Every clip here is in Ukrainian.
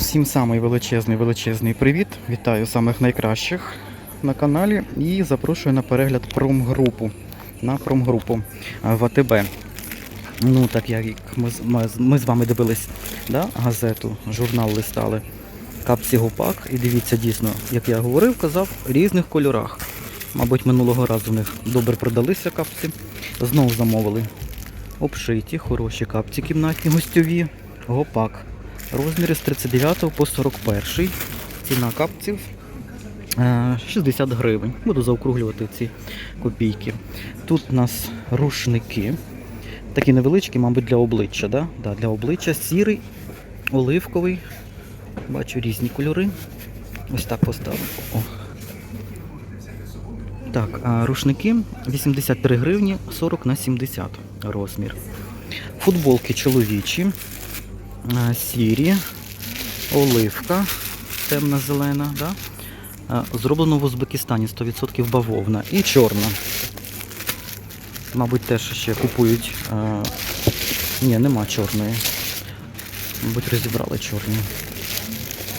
Всім самий величезний величезний привіт. Вітаю самих найкращих на каналі і запрошую на перегляд промгрупу. На промгрупу в АТБ. Ну, так як ми, ми, ми з вами дивились да, газету, журнал листали. Капці гупак. І дивіться, дійсно, як я говорив, казав, в різних кольорах. Мабуть, минулого разу в них добре продалися капці. Знову замовили. Обшиті, хороші капці кімнатні, гостьові. Гопак. Розміри з 39 по 41. Ціна капців е, 60 гривень. Буду заокруглювати ці копійки. Тут у нас рушники. Такі невеличкі, мабуть, для обличчя. Да? Да, для обличчя сірий, оливковий. Бачу різні кольори. Ось так поставив. О. Так, а рушники 83 гривні 40 на 70 розмір. Футболки чоловічі, сірі, оливка, темна зелена, да? Зроблено в Узбекистані 100% бавовна і чорна. Мабуть, теж ще купують. Ні, нема чорної. Мабуть, розібрали чорні.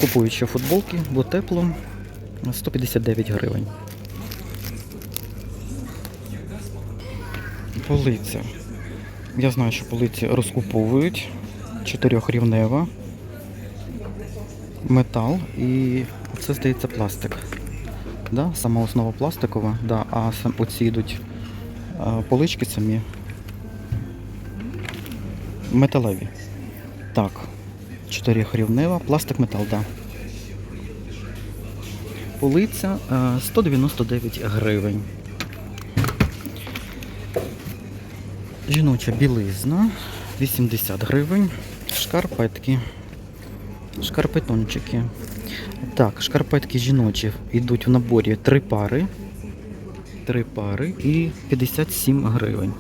Купують ще футболки, бо тепло. 159 гривень. Полиця. Я знаю, що полиці розкуповують. Чотирьохрівнева. Метал і це здається пластик. Да? Сама основа пластикова, да, а сам, оці йдуть полички самі. Металеві. Так. Чотирьохрівнева, пластик метал, да. Полиця е, 199 гривень. Жіноча білизна 80 гривень. Шкарпетки. Шкарпетончики. Так, шкарпетки жіночі йдуть в наборі три пари. Три пари і 57 гривень.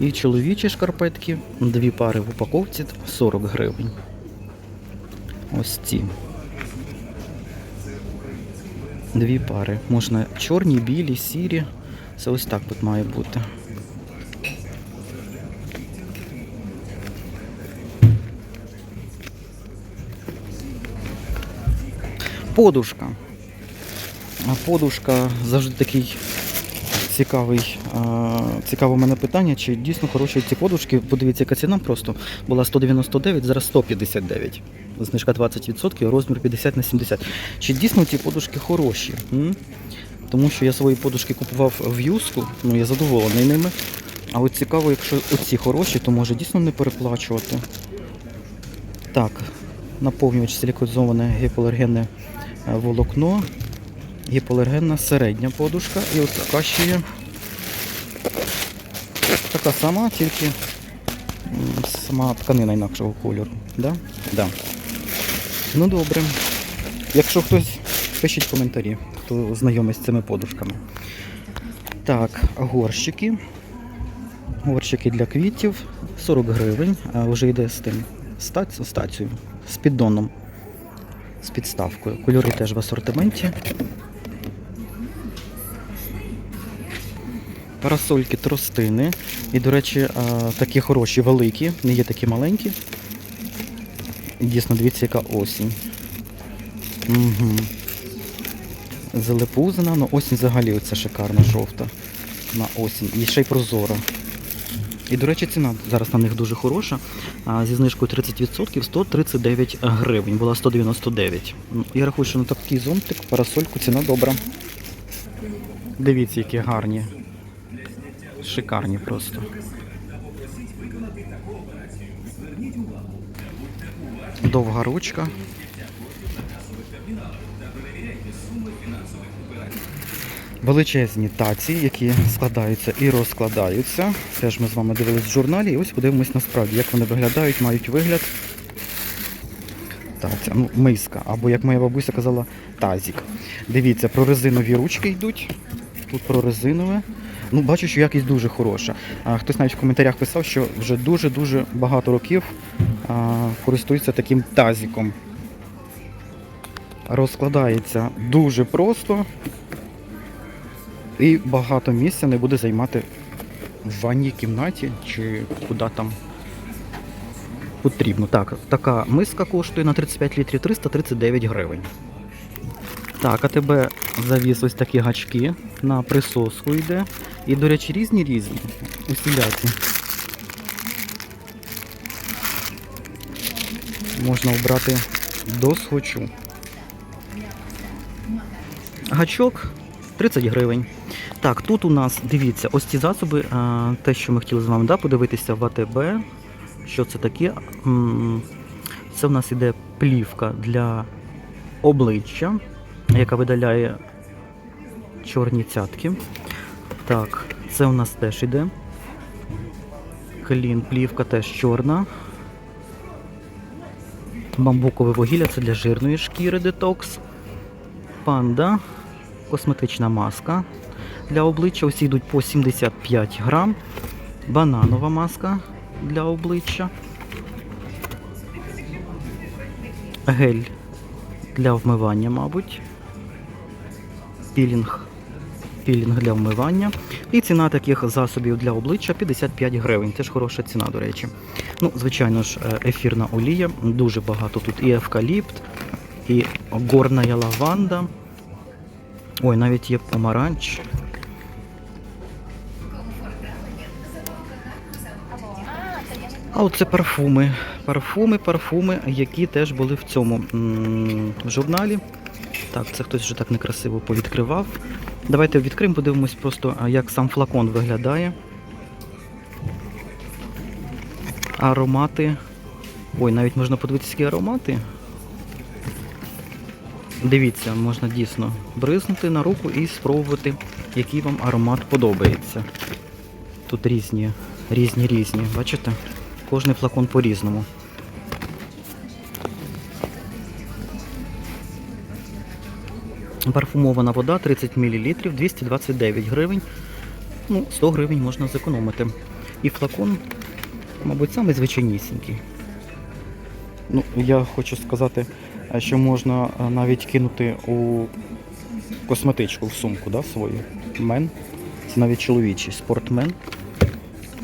І чоловічі шкарпетки, дві пари в упаковці 40 гривень. Ось ці. Дві пари. Можна чорні, білі, сірі. Це ось так тут має бути. Подушка. Подушка завжди такий цікавий, цікаве мене питання, чи дійсно хороші ці подушки. Подивіться, яка ціна просто була 199, зараз 159. Знижка 20%, розмір 50 на 70. Чи дійсно ці подушки хороші? Тому що я свої подушки купував в юску, ну я задоволений ними. А от цікаво, якщо оці хороші, то може дійсно не переплачувати. Так, наповнювач силікозоване гіпоалергенне волокно, гіпоалергенна середня подушка. І от така ще є. Така сама, тільки сама тканина інакшого кольору. Да? Да. Ну добре. Якщо хтось пишіть коментарі, хто знайомий з цими подушками. Так, горщики. Горщики для квітів 40 гривень, вже йде з тим стацією, з піддоном, з підставкою. Кольори теж в асортименті. Парасольки тростини. І, до речі, такі хороші, великі, не є такі маленькі. Дійсно, дивіться, яка осінь. Угу. Залепузина, ну осінь взагалі оця шикарна жовта. На осінь. І ще й прозора. І, до речі, ціна зараз на них дуже хороша. Зі знижкою 30% 139 гривень. Була 199. Ну, Я рахую, що на такий зонтик, парасольку ціна добра. Дивіться, які гарні. Шикарні просто. Довга ручка. Величезні таці, які складаються і розкладаються. Теж ми з вами дивились в журналі. І ось подивимось насправді, як вони виглядають, мають вигляд. Таця, ну, миска, або як моя бабуся казала, тазік. Дивіться, прорезинові ручки йдуть. Тут прорезинове. Ну, бачу, що якість дуже хороша. А, хтось навіть в коментарях писав, що вже дуже-дуже багато років а, користується таким тазіком. Розкладається дуже просто і багато місця не буде займати в ванній кімнаті чи куди там потрібно. Так, така миска коштує на 35 літрів 339 гривень. Так, а тебе завіз ось такі гачки на присоску йде. І, до речі, різні різні. Усілякі. Можна обрати до схочу. Гачок 30 гривень. Так, тут у нас, дивіться, ось ці засоби, те, що ми хотіли з вами да, подивитися в АТБ. Що це таке? Це в нас іде плівка для обличчя, яка видаляє чорні цятки. Так, це у нас теж іде. Клін, плівка теж чорна. Бамбукове вугілля це для жирної шкіри детокс. Панда, косметична маска для обличчя. Усі йдуть по 75 грам. Бананова маска для обличчя. Гель для вмивання, мабуть. Пілінг. Пілінг для вмивання. І ціна таких засобів для обличчя 55 гривень. Теж хороша ціна, до речі. Ну, звичайно ж, е, ефірна олія. Дуже багато тут і евкаліпт, і горна лаванда. Ой, навіть є помаранч. А оце парфуми. Парфуми, парфуми, які теж були в цьому м, журналі. Так, це хтось вже так некрасиво повідкривав. Давайте відкриємо, подивимось просто, як сам флакон виглядає. Аромати. Ой, навіть можна подивитися, які аромати. Дивіться, можна дійсно бризнути на руку і спробувати, який вам аромат подобається. Тут різні, різні, різні. Бачите? Кожний флакон по-різному. Парфумована вода 30 мл 229 гривень. Ну, 100 гривень можна зекономити. І флакон, мабуть, самий звичайнісінький. Ну, я хочу сказати, що можна е, навіть кинути у косметичку в сумку, да, свою. Мен. Це навіть чоловічий спортмен.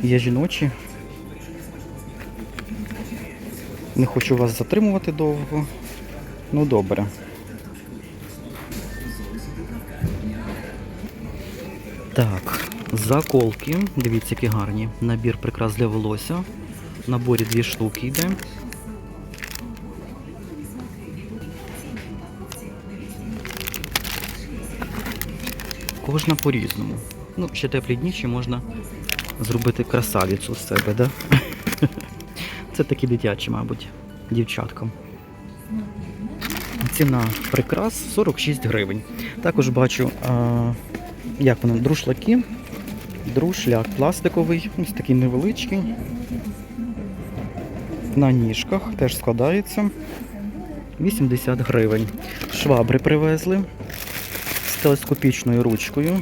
Є жіночі. Не хочу вас затримувати довго. Ну добре. Так, заколки. Дивіться, які гарні. Набір прикрас для волосся. В наборі дві штуки йде. Кожна по-різному. Ну, ще теплі дні, ще можна зробити красавицю з себе, да? Це такі дитячі, мабуть, дівчаткам. Ціна прикрас 46 гривень. Також бачу, а, як вони, друшлаки. Друшляк пластиковий, ось такий невеличкий. На ніжках теж складається 80 гривень. Швабри привезли з телескопічною ручкою.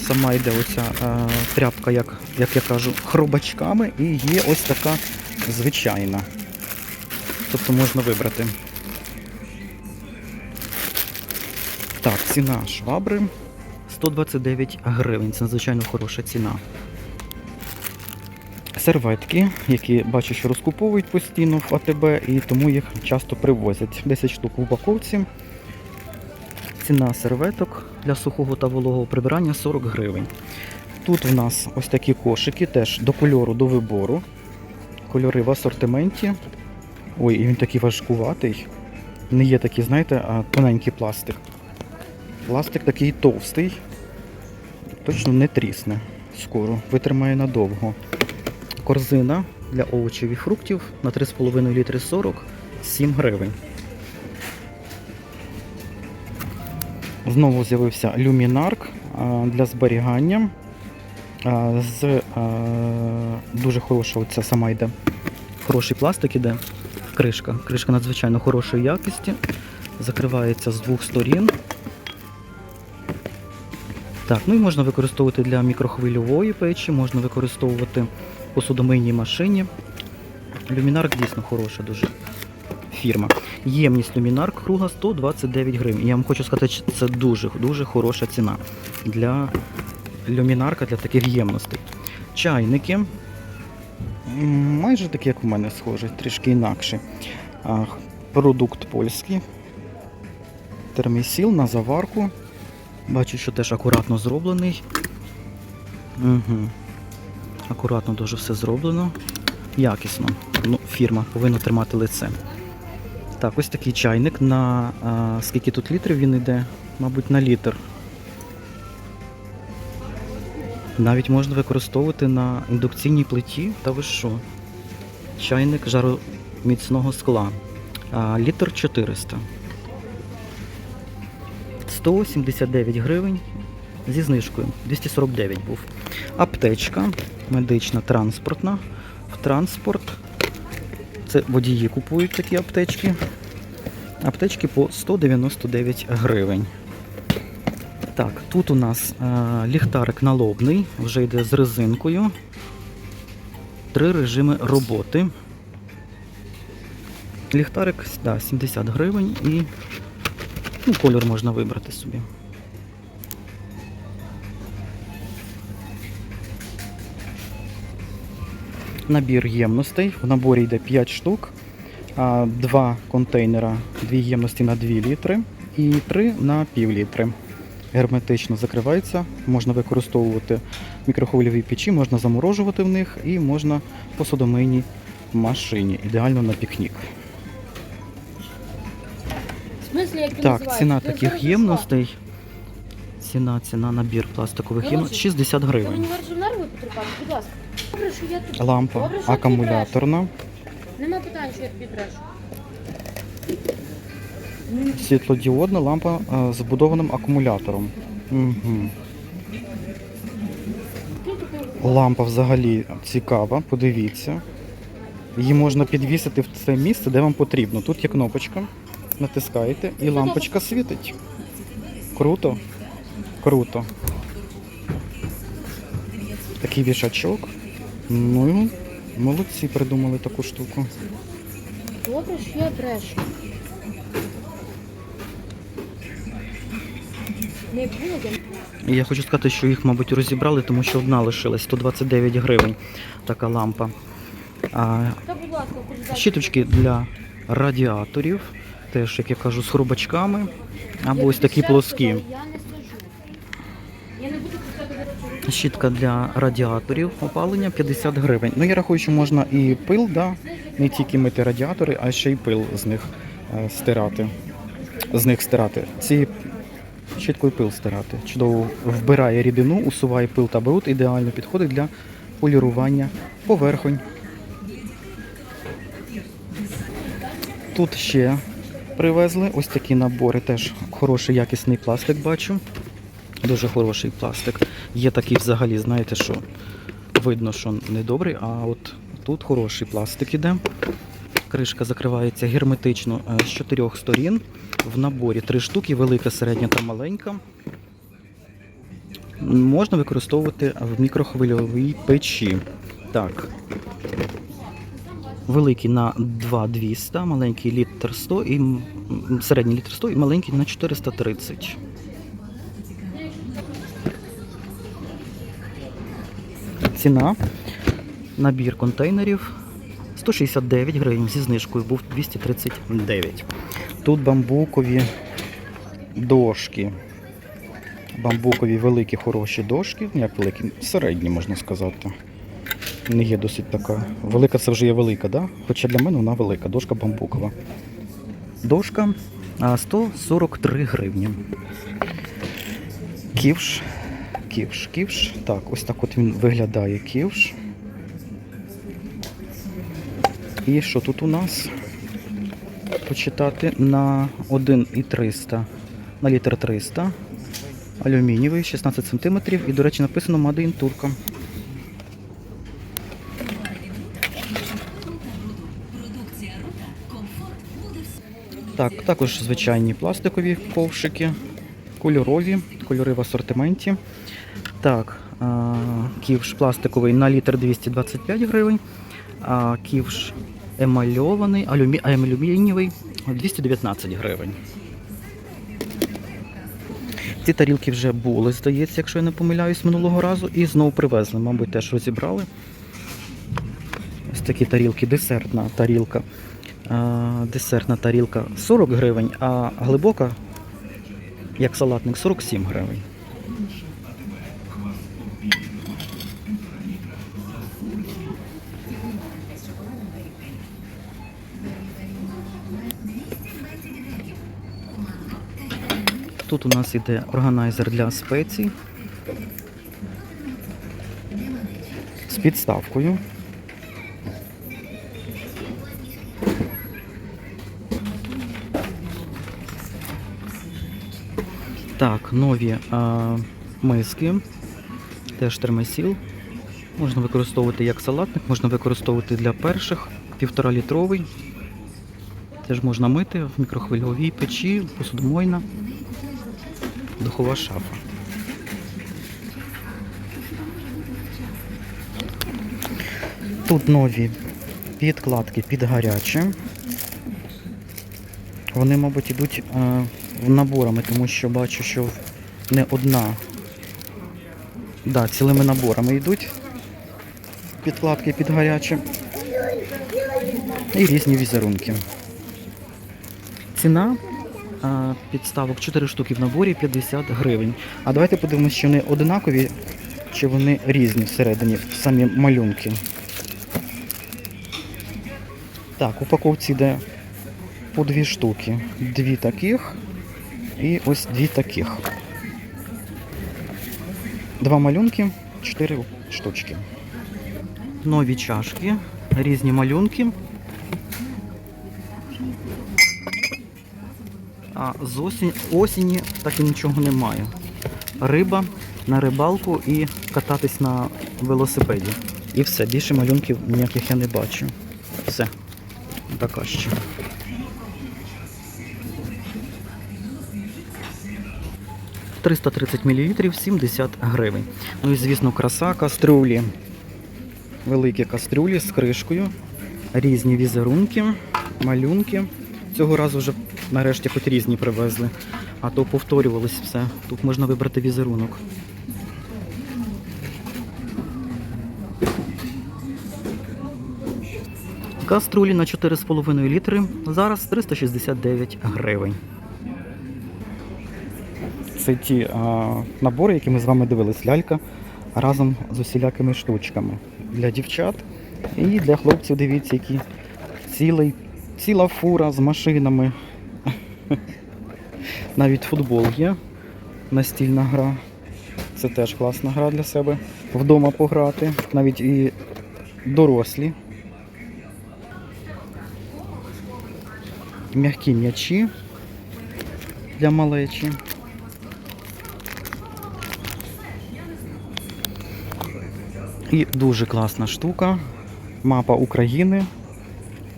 Сама йде оця е, тряпка, як, як я кажу, хробачками, і є ось така звичайна. Тобто можна вибрати. Так, ціна швабри 129 гривень. Це надзвичайно хороша ціна. Серветки, які бачу, що розкуповують постійно в АТБ, і тому їх часто привозять. 10 штук в упаковці. Ціна серветок для сухого та вологого прибирання 40 гривень. Тут в нас ось такі кошики, теж до кольору, до вибору. Кольори в асортименті. Ой, і він такий важкуватий. Не є такий, знаєте, тоненький пластик. Пластик такий товстий. Точно не трісне скоро, витримає надовго. Корзина для овочів і фруктів на 3,5 літри 40 7 гривень. Знову з'явився люмінарк для зберігання. З дуже хороша оця сама йде. Хороший пластик іде. Кришка. Кришка надзвичайно хорошої якості. Закривається з двох сторін. Так, ну і можна використовувати для мікрохвильової печі, можна використовувати посудомийній машині. Люмінарк дійсно хороша дуже фірма. Ємність люмінарк кругла 129 гривень. Я вам хочу сказати, що це дуже дуже хороша ціна для люмінарка для таких ємностей. Чайники. Майже такий, як у мене схожий, трішки інакший. А, продукт польський. Термісіл на заварку. Бачу, що теж акуратно зроблений. Угу. Акуратно дуже все зроблено. Якісно. Ну, фірма повинна тримати лице. Так, ось такий чайник на а, скільки тут літрів він йде? Мабуть, на літр. Навіть можна використовувати на індукційній плиті, та ви що? Чайник жароміцного скла. Літр 400. 179 гривень зі знижкою. 249 був. Аптечка медична, транспортна. В транспорт. Це водії купують такі аптечки. Аптечки по 199 гривень. Так, тут у нас е, ліхтарик налобний, вже йде з резинкою. Три режими роботи. Ліхтарик да, 70 гривень і ну, кольор можна вибрати собі. Набір ємностей. В наборі йде 5 штук, два контейнера, дві ємності на 2 літри і три на пів літри. Герметично закривається, можна використовувати в мікрохвильовій печі, можна заморожувати в них і можна в посудомийній машині. Ідеально на пікнік. Так, ціна таких ємностей. Ціна, ціна набір пластикових ємностей 60 гривень. Лампа акумуляторна. Нема питань, що я тобі брешу. Світлодіодна лампа а, з вбудованим акумулятором. Угу. Лампа взагалі цікава, подивіться. Її можна підвісити в це місце, де вам потрібно. Тут є кнопочка, натискаєте і лампочка світить. Круто. Круто. Такий вішачок. Ну, молодці придумали таку штуку. Добре, що я брешу. Я хочу сказати, що їх, мабуть, розібрали, тому що одна лишилась 129 гривень така лампа. А, щіточки для радіаторів, теж, як я кажу, з хрубачками, або ось такі плоскі. Щітка для радіаторів опалення 50 гривень. Ну я рахую, що можна і пил, да? не тільки мити радіатори, а ще й пил з них е, стирати. З них стирати. Ці щіткою пил стирати. Чудово вбирає рідину, усуває пил та бруд, ідеально підходить для полірування поверхонь. Тут ще привезли ось такі набори, теж хороший якісний пластик бачу. Дуже хороший пластик. Є такий взагалі, знаєте, що видно, що недобрий, а от тут хороший пластик іде. Кришка закривається герметично е, з чотирьох сторін. В наборі три штуки, велика, середня та маленька. Можна використовувати в мікрохвильовій печі. Так. Великий на 2200, маленький літр 100 і середній літр 100 і маленький на 430. Ціна. Набір контейнерів 169 гривень зі знижкою був 239. Тут бамбукові дошки. Бамбукові великі хороші дошки. Ну, Як великі? Середні, можна сказати. Не є досить така. Велика це вже є велика, да? Хоча для мене вона велика, дошка бамбукова. Дошка 143 гривні. Ківш. Ківш, ківш. Так, ось так от він виглядає ківш. І що тут у нас? Почитати на 1,300, на літр 300. Алюмінієвий, 16 см. І, до речі, написано in Turco. Так, також звичайні пластикові ковшики, кольорові, кольори в асортименті. Так, ківш пластиковий на літр 225 гривень, а ківш емальований, алюмі... алюмінієвий 219 гривень. Ці тарілки вже були, здається, якщо я не помиляюсь, минулого разу, і знову привезли, мабуть, теж розібрали. Ось такі тарілки, десертна тарілка. Десертна тарілка 40 гривень, а глибока, як салатник, 47 гривень. Тут у нас іде органайзер для спецій з підставкою. Так, нові а, миски, теж термосіл. Можна використовувати як салатник, можна використовувати для перших, півтора літровий. Теж можна мити в мікрохвильовій печі, посудомойна, духова шафа. Тут нові підкладки під гаряче. Вони, мабуть, йдуть е, наборами, тому що бачу, що не одна. Да, цілими наборами йдуть. Підкладки під гаряче. І різні візерунки. Ціна підставок 4 штуки в наборі 50 гривень. А давайте подивимося, чи вони одинакові, чи вони різні всередині, самі малюнки. Так, в упаковці йде по дві штуки. Дві таких і ось дві таких. Два малюнки, чотири штучки. Нові чашки, різні малюнки. А з осінь, осені так і нічого немає. Риба на рибалку і кататись на велосипеді. І все, більше малюнків ніяких я не бачу. Все. Така ще. «330 мл 70 гривень. Ну і звісно, краса, кастрюлі. Великі кастрюлі з кришкою, різні візерунки, малюнки. Цього разу вже нарешті хоч різні привезли, а то повторювалось все. Тут можна вибрати візерунок. Каструлі на 4,5 літри. Зараз 369 гривень. Це ті а, набори, які ми з вами дивились, лялька разом з усілякими штучками. Для дівчат і для хлопців, дивіться, які цілий, ціла фура з машинами. Навіть футбол є. Настільна гра. Це теж класна гра для себе. Вдома пограти. Навіть і дорослі. М'які м'ячі для малечі. І дуже класна штука. Мапа України.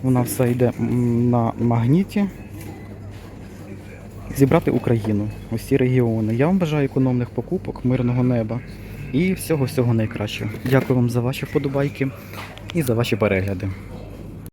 Вона все йде на магніті. Зібрати Україну, усі регіони. Я вам бажаю економних покупок, мирного неба і всього-всього найкращого. Дякую вам за ваші вподобайки і за ваші перегляди.